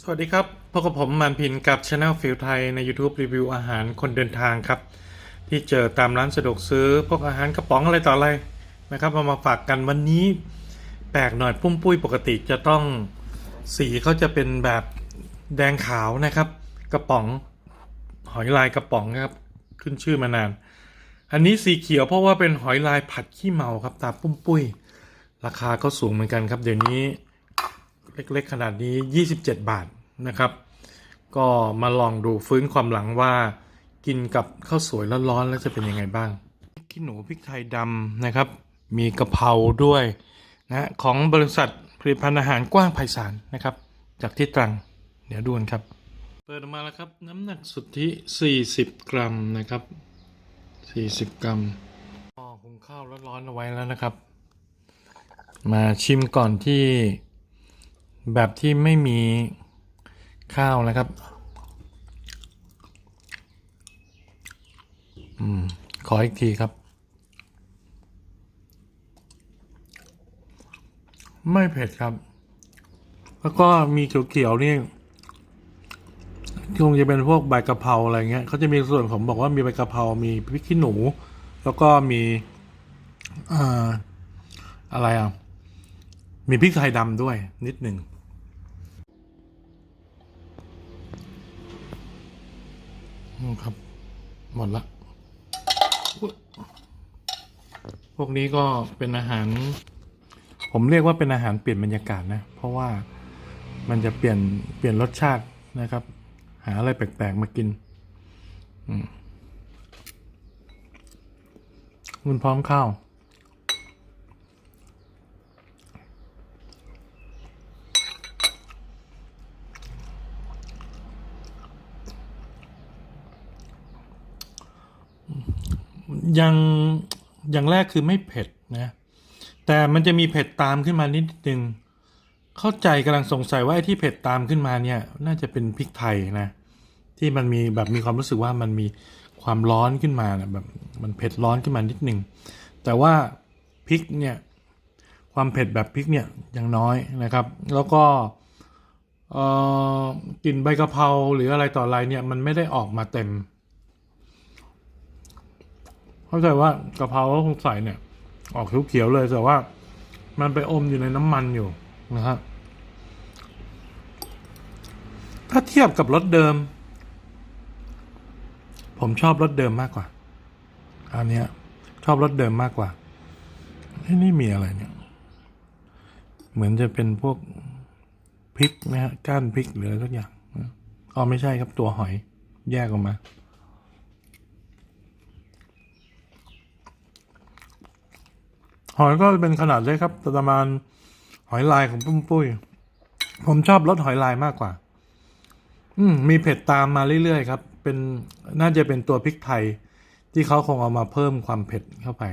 สวัสดีครับพบกับผมมันพินกับช anel ฟิลไทยใน YouTube รีวิวอาหารคนเดินทางครับ ที่เจอตามร้านสะดวกซื้อ พวกอาหารกระป๋องอะไรต่ออะไรนะครับเอามาฝากกันวันนี้ แปลกหน่อยปุ้มปุ้ยปกติจะต้องสีเขาจะเป็นแบบแดงขาวนะครับ กระป๋องหอยลายกระป๋องนะครับ ขึ้นชื่อมานาน อันนี้สีเขียวเพราะว่าเป็นหอยลายผัดขี้เมาครับตาปุ้มปุ้ย ราคาก็สูงเหมือนกันครับ เดี๋ยวนี้ เล็กๆ ขนาดนี้ 27 บาทนะครับ ก็มาลองดูฟื้นความหลังว่า กินกับข้าวสวยร้อนๆแล้วจะเป็นยังไงบ้างขี้หนูพริกไทยดำนะครับ มีกะเพราด้วยนะของบริษัทผลิตภัณฑ์อาหารกว้างไพศาลนะครับ จากที่ตรัง เดี๋ยวดูกันครับ เปิดออกมาแล้วครับน้ำหนักสุทธิ 40 กรัมนะครับ 40 กรัมก็หุงข้าวร้อนๆเอาไว้แล้วนะครับ มาชิมก่อนที่ แบบที่ไม่มีข้าวนะครับ อืม ขออีกทีครับ ไม่เผ็ดครับ แล้วก็มีเขียวๆนี่คงจะเป็นพวกใบกะเพราอะไรเงี้ยเขาจะมีส่วนผมบอกว่ามีใบกะเพรา มีพริกขี้หนู แล้วก็มีอ่าอะไรอะ มีพริกไทยดำด้วยนิดหนึ่ง อืม ครับ หมดละ พวกนี้ก็เป็นอาหาร ผมเรียกว่าเป็นอาหารเปลี่ยนบรรยากาศนะ เพราะว่ามันจะเปลี่ยนเปลี่ยนรสชาตินะครับ หาอะไรแปลกๆมากินอืมคุณพร้อมข้าว ยังอย่างแรกคือไม่เผ็ดนะแต่มันจะมีเผ็ดตามขึ้นมานิดนึงเข้าใจกำลังสงสัยว่าไอ้ที่เผ็ดตามขึ้นมาเนี่ยน่าจะเป็นพริกไทยนะที่มันมีแบบมีความรู้สึกว่ามันมีความร้อนขึ้นมานะแบบมันเผ็ดร้อนขึ้นมานิดนึงแต่ว่าพริกเนี่ยความเผ็ดแบบพริกเนี่ยยังน้อยนะครับ แล้วก็กลิ่นใบกะเพราหรืออะไรต่ออะไรเนี่ยมันไม่ได้ออกมาเต็ม เข้าใจว่ากะเพราก็คงใส่เนี่ย ออกเขียวๆเลยแต่ว่า มันไปอมอยู่ในน้ำมันอยู่นะครับถ้าเทียบกับรถเดิม ผมชอบรถเดิมมากกว่า อันเนี้ย ชอบรถเดิมมากกว่าที่นี่มีอะไรเนี่ย เหมือนจะเป็นพวกพริกนะฮะก้านพริกหรืออะไรสักอย่างอ๋อไม่ใช่ครับตัวหอยแยกออกมา หอยก็เป็นขนาดเล็กครับประมาณหอยลายของปุ้มปุ้ย ผมชอบรสหอยลายมากกว่า อืมมีเผ็ดตามมาเรื่อยๆครับ เป็นน่าจะเป็นตัวพริกไทย ที่เขาคงเอามาเพิ่มความเผ็ดเข้าไป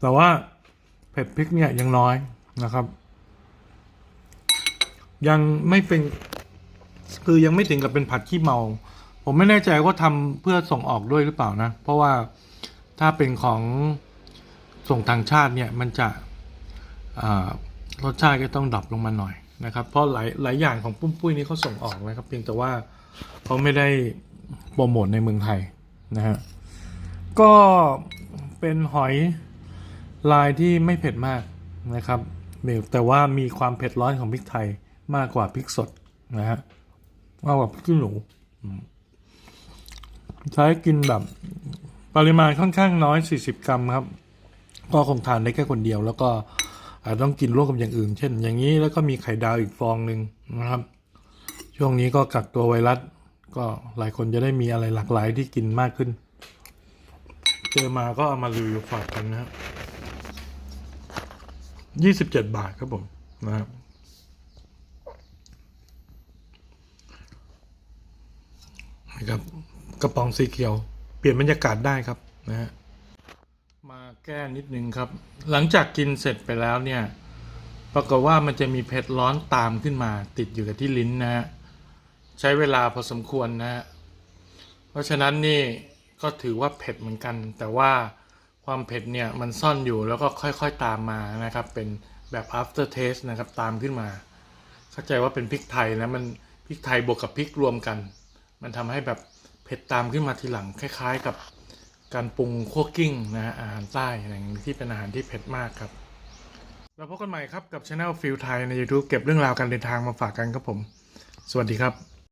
แต่ว่าเผ็ดพริกเนี่ยยังน้อยนะครับ ยังไม่เป็น คือยังไม่ถึงกับเป็นผัดขี้เมา ผมไม่แน่ใจว่าทำเพื่อส่งออกด้วยหรือเปล่านะ เพราะว่าถ้าเป็นของ ส่งทางชาติเนี่ยมันจะรสชาติก็ต้องดับลงมาหน่อยนะครับ เพราะหลายหลายอย่างของปุ้มปุ้ยนี่เขาส่งออกนะครับ เพียงแต่ว่าเขาไม่ได้โปรโมทในเมืองไทยนะฮะก็เป็นหอยลายที่ไม่เผ็ดมากนะครับแต่ว่ามีความเผ็ดร้อนของพริกไทยมากกว่าพริกสดนะฮะมากกว่าพริกขี้หนูใช้กินแบบปริมาณค่อนข้างน้อย 40 กรัมครับ ก็คงทานได้แค่คนเดียว แล้วก็อาจต้องกินร่วมกับอย่างอื่น เช่น อย่างนี้แล้วก็มีไข่ดาวอีกฟองหนึ่งนะครับ ช่วงนี้ก็กักตัวไวรัส ก็หลายคนจะได้มีอะไรหลากหลายที่กินมากขึ้น เจอมาก็เอามารีวิวฝากกันนะครับยี่สิบเจ็ดบาทครับผมนะครับนะครับกระป๋องสีเขียว เปลี่ยนบรรยากาศได้ครับนะฮะ แก้นิดนึงครับ หลังจากกินเสร็จไปแล้วเนี่ยปรากฏว่ามันจะมีเผ็ดร้อนตามขึ้นมา ติดอยู่กับที่ลิ้นนะฮะใช้เวลาพอสมควรนะฮะเพราะฉะนั้นนี่ก็ถือว่าเผ็ดเหมือนกัน แต่ว่าความเผ็ดเนี่ยมันซ่อนอยู่แล้วก็ค่อยๆตามมานะครับ เป็นแบบ after taste นะครับตามขึ้นมา เข้าใจว่าเป็นพริกไทยนะมันพริกไทยบวกกับพริกรวมกัน มันทำให้แบบเผ็ดตามขึ้นมาทีหลังคล้าย ๆ กับ การปรุงคั่วกิ้งนะฮะอาหารใต้อย่างที่เป็นอาหารที่เผ็ดมากครับ เราพบกันใหม่ครับกับช anel ฟิลไทยใน YouTube เก็บเรื่องราวการเดินทางมาฝากกันครับผม สวัสดีครับ